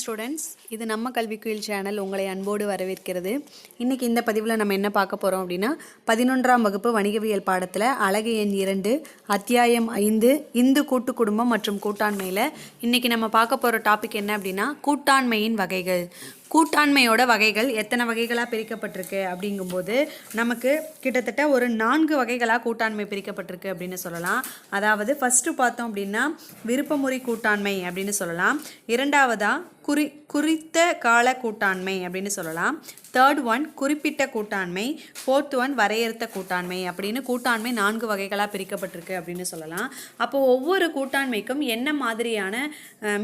Students இது நம்ம கல்விக்குயில் channel உங்களை அன்போடு வரவேற்கிறது. இன்றைக்கி இந்த பதிவில் நம்ம என்ன பார்க்க போகிறோம் அப்படின்னா பதினொன்றாம் வகுப்பு வணிகவியல் பாடத்தில் அழகு எண் இரண்டு அத்தியாயம் ஐந்து இந்து கூட்டு குடும்பம் மற்றும் கூட்டாண்மையில் இன்றைக்கி நம்ம பார்க்க போகிற டாபிக் என்ன அப்படின்னா கூட்டாண்மையின் வகைகள். கூட்டாண்மையோட வகைகள் எத்தனை வகைகளாக பிரிக்கப்பட்டிருக்கு அப்படிங்கும்போது நமக்கு கிட்டத்தட்ட ஒரு நான்கு வகைகளாக கூட்டாண்மை பிரிக்கப்பட்டிருக்கு அப்படின்னு சொல்லலாம். அதாவது ஃபஸ்ட்டு பார்த்தோம் அப்படின்னா விருப்பமுறை கூட்டாண்மை அப்படின்னு சொல்லலாம். இரண்டாவதாக குறி குறித்த கால கூட்டாண்மை அப்படின்னு சொல்லலாம். தேர்ட் ஒன் குறிப்பிட்ட கூட்டாண்மை ஃபோர்த் ஒன் வரையறுத்த கூட்டாண்மை அப்படின்னு கூட்டாண்மை நான்கு வகைகளாக பிரிக்கப்பட்டிருக்கு அப்படின்னு சொல்லலாம். அப்போது ஒவ்வொரு கூட்டாண்மைக்கும் என்ன மாதிரியான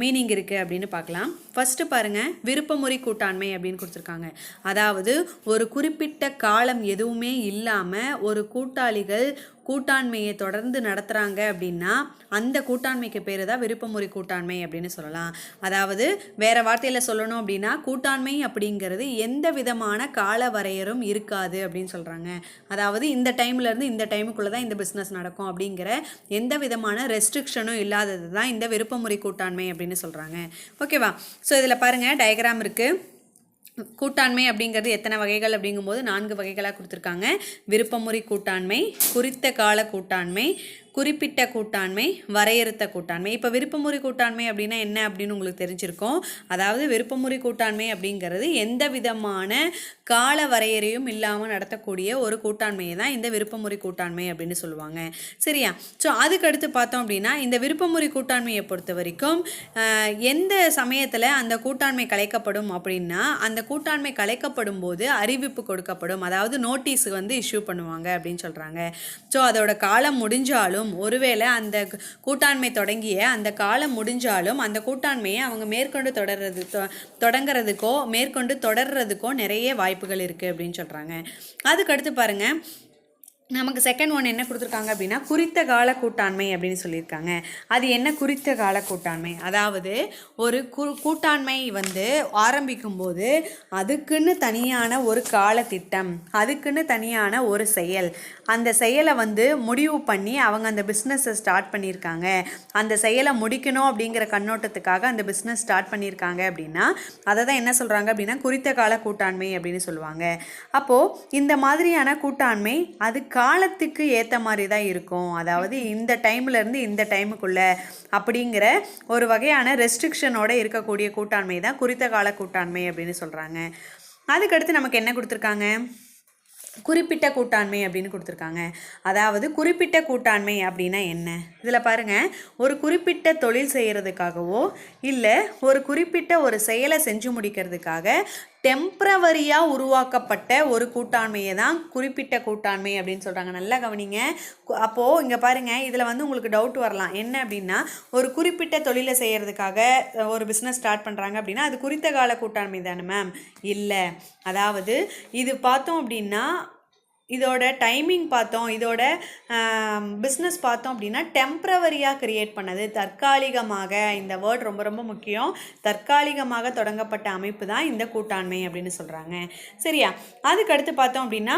மீனிங் இருக்குது அப்படின்னு பார்க்கலாம். ஃபஸ்ட்டு பாருங்கள் விருப்பமுறை கூட்டாண்மை. அப்படின்னு கொடுத்துருக்காங்க. அதாவது ஒரு குறிப்பிட்ட காலம் எதுவுமே இல்லாமல் ஒரு கூட்டாளிகள் கூட்டாண்மையை தொடர்ந்து நடத்துகிறாங்க அப்படின்னா அந்த கூட்டாண்மைக்கு பேர் தான் விருப்பமுறை கூட்டாண்மை அப்படின்னு சொல்லலாம். அதாவது வேறு வார்த்தையில் சொல்லணும் அப்படின்னா கூட்டாண்மை அப்படிங்கிறது எந்த விதமான கால வரையறும் இருக்காது அப்படின்னு சொல்கிறாங்க அதாவது இந்த டைம்லேருந்து இந்த டைமுக்குள்ளே தான் இந்த பிஸ்னஸ் நடக்கும் அப்படிங்கிற எந்த விதமான ரெஸ்ட்ரிக்ஷனும் இல்லாதது தான் இந்த விருப்பமுறை கூட்டாண்மை அப்படின்னு சொல்கிறாங்க ஓகேவா ஸோ இதில் பாருங்கள் டயக்ராம் இருக்குது கூட்டாண்மை அப்படிங்கிறது எத்தனை வகைகள் அப்படிங்கும்போது நான்கு வகைகளாக கொடுத்துருக்காங்க. விருப்பமுறை கூட்டாண்மை குறித்த கால கூட்டாண்மை குறிப்பிட்ட கூட்டாண்மை வரையறுத்த கூட்டாண்மை. இப்போ விருப்பமுறை கூட்டாண்மை அப்படின்னா என்ன அப்படின்னு உங்களுக்கு தெரிஞ்சிருக்கும். அதாவது விருப்பமுறை கூட்டாண்மை அப்படிங்கிறது எந்த விதமான கால வரையறையும் இல்லாமல் நடத்தக்கூடிய ஒரு கூட்டாண்மையை தான் இந்த விருப்பமுறை கூட்டாண்மை அப்படின்னு சொல்லுவாங்க. சரியா? ஸோ அதுக்கடுத்து பார்த்தோம் அப்படின்னா இந்த விருப்பமுறை கூட்டாண்மையை பொறுத்த வரைக்கும் எந்த சமயத்தில் அந்த கூட்டாண்மை கலைக்கப்படும் அப்படின்னா அந்த கூட்டாண்மை கலைக்கப்படும் போது அறிவிப்பு கொடுக்கப்படும். அதாவது நோட்டீஸ் வந்து இஷ்யூ பண்ணுவாங்க அப்படின்னு சொல்கிறாங்க ஸோ அதோட காலம் முடிஞ்சாலும் ஒருவேளை அந்த கூட்டாண்மை தொடங்கிய அந்த காலம் முடிஞ்சாலும் அந்த கூட்டாண்மையை அவங்க மேற்கொண்டு தொடர்றது தொ- தொடங்குறதுக்கோ மேற்கொண்டு தொடர்றதுக்கோ நிறைய வாய்ப்புகள் இருக்குது அப்படின்னு சொல்கிறாங்க அதுக்கடுத்து பாருங்கள் நமக்கு செகண்ட் ஒன் என்ன கொடுத்துருக்காங்க அப்படின்னா குறித்த கால கூட்டாண்மை அப்படின்னு சொல்லியிருக்காங்க. அது என்ன குறித்த கால கூட்டாண்மை அதாவது ஒரு கு கூட்டாண்மை வந்து ஆரம்பிக்கும் போது அதுக்குன்னு தனியான ஒரு காலத்திட்டம் அதுக்குன்னு தனியான ஒரு செயல். அந்த செயலை வந்து முடிவு பண்ணி அவங்க அந்த பிஸ்னஸை ஸ்டார்ட் பண்ணியிருக்காங்க. அந்த செயலை முடிக்கணும் அப்படிங்கிற கண்ணோட்டத்துக்காக அந்த பிஸ்னஸ் ஸ்டார்ட் பண்ணியிருக்காங்க அப்படின்னா அதை தான் என்ன சொல்கிறாங்க அப்படின்னா குறித்த கால கூட்டாண்மை அப்படின்னு சொல்லுவாங்க. அப்போது இந்த மாதிரியான கூட்டாண்மை அதுக்கு காலத்துக்கு ஏற்ற மாதிரி தான் இருக்கும். அதாவது இந்த டைம்ல இருந்து இந்த டைமுக்குள்ள அப்படிங்கிற ஒரு வகையான ரெஸ்ட்ரிக்ஷனோட இருக்கக்கூடிய கூட்டாண்மை தான் குறித்த கால கூட்டாண்மை அப்படின்னு சொல்கிறாங்க அதுக்கடுத்து நமக்கு என்ன கொடுத்துருக்காங்க? குறிப்பிட்ட கூட்டாண்மை அப்படின்னு கொடுத்துருக்காங்க. அதாவது குறிப்பிட்ட கூட்டாண்மை அப்படின்னா என்ன? இதில் பாருங்கள் ஒரு குறிப்பிட்ட தொழில் செய்கிறதுக்காகவோ இல்லை ஒரு குறிப்பிட்ட ஒரு செயலை செஞ்சு முடிக்கிறதுக்காக டெம்ப்ரவரியாக உருவாக்கப்பட்ட ஒரு கூட்டாண்மையை தான் குறிப்பிட்ட கூட்டாண்மை அப்படின்னு சொல்கிறாங்க நல்லா கவனிங்க. கு- அப்போது இங்கே பாருங்கள் இதில் வந்து உங்களுக்கு டவுட் வரலாம். என்ன அப்படின்னா ஒரு குறிப்பிட்ட தொழிலை செய்கிறதுக்காக ஒரு பிஸ்னஸ் ஸ்டார்ட் பண்ணுறாங்க அப்படின்னா அது குறித்த கால கூட்டாண்மை தானே மேம் இல்லை. அதாவது இது பார்த்தோம் அப்படின்னா இதோட டைமிங் பார்த்தோம் இதோட பிஸ்னஸ் பார்த்தோம் அப்படின்னா டெம்ப்ரவரியாக கிரியேட் பண்ணது. தற்காலிகமாக இந்த வேர்ட் ரொம்ப ரொம்ப முக்கியம். தற்காலிகமாக தொடங்கப்பட்ட அமைப்பு தான் இந்த கூட்டாண்மை அப்படின்னு சொல்கிறாங்க சரியா? அதுக்கடுத்து பார்த்தோம் அப்படின்னா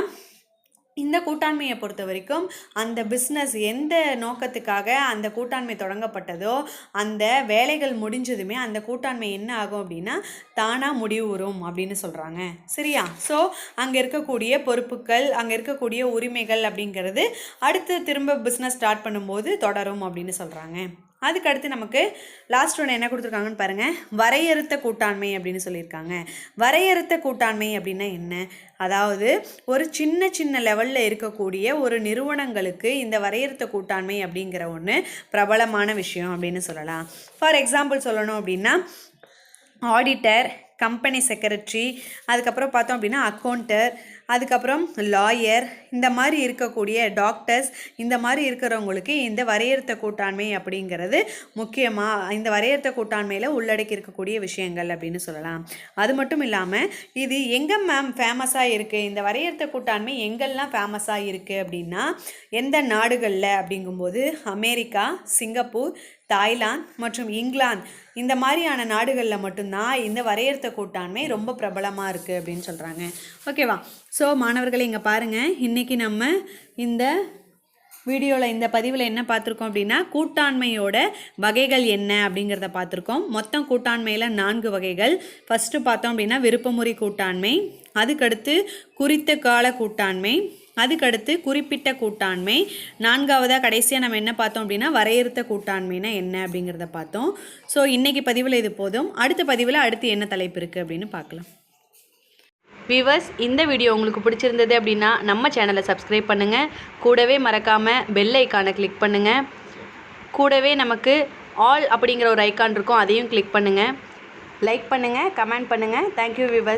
இந்த கூட்டாண்மையை பொறுத்த வரைக்கும் அந்த பிஸ்னஸ் எந்த நோக்கத்துக்காக அந்த கூட்டாண்மை தொடங்கப்பட்டதோ அந்த வேலைகள் முடிஞ்சதுமே அந்த கூட்டாண்மை என்ன ஆகும் அப்படின்னா தானாக முடிவுறும் அப்படின்னு சொல்கிறாங்க சரியா? ஸோ அங்கே இருக்கக்கூடிய பொறுப்புகள் அங்கே இருக்கக்கூடிய உரிமைகள் அப்படிங்கிறது அடுத்து திரும்ப பிஸ்னஸ் ஸ்டார்ட் பண்ணும்போது தொடரும் அப்படின்னு சொல்கிறாங்க அதுக்கு அடுத்து நமக்கு லாஸ்ட் ஒன்று என்ன கொடுத்துருக்காங்கன்னு பாருங்கள் வரையறுத்த கூட்டாண்மை அப்படின்னு சொல்லியிருக்காங்க. வரையறுத்த கூட்டாண்மை அப்படின்னா என்ன? அதாவது ஒரு சின்ன சின்ன லெவலில் இருக்கக்கூடிய ஒரு நிறுவனங்களுக்கு இந்த வரையறுத்த கூட்டாண்மை அப்படிங்கிற ஒன்று பிரபலமான விஷயம் அப்படின்னு சொல்லலாம். ஃபார் எக்ஸாம்பிள் சொல்லணும் அப்படின்னா ஆடிட்டர் கம்பெனி செக்ரட்டரி அதுக்கப்புறம் பார்த்தோம் அப்படின்னா அக்கௌண்டர் அதுக்கப்புறம் லாயர் இந்த மாதிரி இருக்கக்கூடிய டாக்டர்ஸ் இந்த மாதிரி இருக்கிறவங்களுக்கு இந்த வரையறுத்த கூட்டாண்மை அப்படிங்கிறது முக்கியமாக இந்த வரையறுத்த கூட்டாண்மையில் உள்ளடக்கி இருக்கக்கூடிய விஷயங்கள் அப்படின்னு சொல்லலாம். அது மட்டும் இல்லாமல் இது எங்கே மேம் ஃபேமஸாக இருக்குது இந்த வரையறுத்த கூட்டாண்மை எங்கெல்லாம் ஃபேமஸாக இருக்குது அப்படின்னா எந்த நாடுகளில் அப்படிங்கும்போது அமெரிக்கா சிங்கப்பூர் தாய்லாந்து மற்றும் இங்கிலாந்து இந்த மாதிரியான நாடுகளில் மட்டும்தான் இந்த வரையறுத்த கூட்டாண்மை ரொம்ப பிரபலமாக இருக்குது அப்படின்னு சொல்கிறாங்க ஓகேவா? ஸோ மாணவர்களை இங்கே பாருங்கள் இன்றைக்கி நம்ம இந்த வீடியோவில் இந்த பதிவில் என்ன பார்த்துருக்கோம் அப்படின்னா கூட்டாண்மையோட வகைகள் என்ன அப்படிங்கிறத பார்த்துருக்கோம். மொத்தம் கூட்டாண்மையில் நான்கு வகைகள். ஃபஸ்ட்டு பார்த்தோம் அப்படின்னா விருப்பமுறை கூட்டாண்மை அதுக்கடுத்து குறித்த கால கூட்டாண்மை அதுக்கடுத்து குறிப்பிட்ட கூட்டாண்மை நான்காவதாக கடைசியாக நம்ம என்ன பார்த்தோம் அப்படின்னா வரையறுத்த கூட்டாண்மைனா என்ன அப்படிங்கிறத பார்த்தோம். ஸோ இன்றைக்கி பதிவில் இது போதும். அடுத்த பதிவில் அடுத்து என்ன தலைப்பு இருக்குது அப்படின்னு பார்க்கலாம். விவர்ஸ் இந்த வீடியோ உங்களுக்கு பிடிச்சிருந்தது அப்படின்னா நம்ம சேனலை சப்ஸ்கிரைப் பண்ணுங்கள் கூடவே மறக்காமல் பெல் ஐக்கானை கிளிக் பண்ணுங்கள் கூடவே நமக்கு ஆல் அப்படிங்கிற ஒரு ஐக்கான் இருக்கும் அதையும் கிளிக் பண்ணுங்கள் லைக் பண்ணுங்கள் கமெண்ட் பண்ணுங்கள் தேங்க்யூ விவர்ஸ்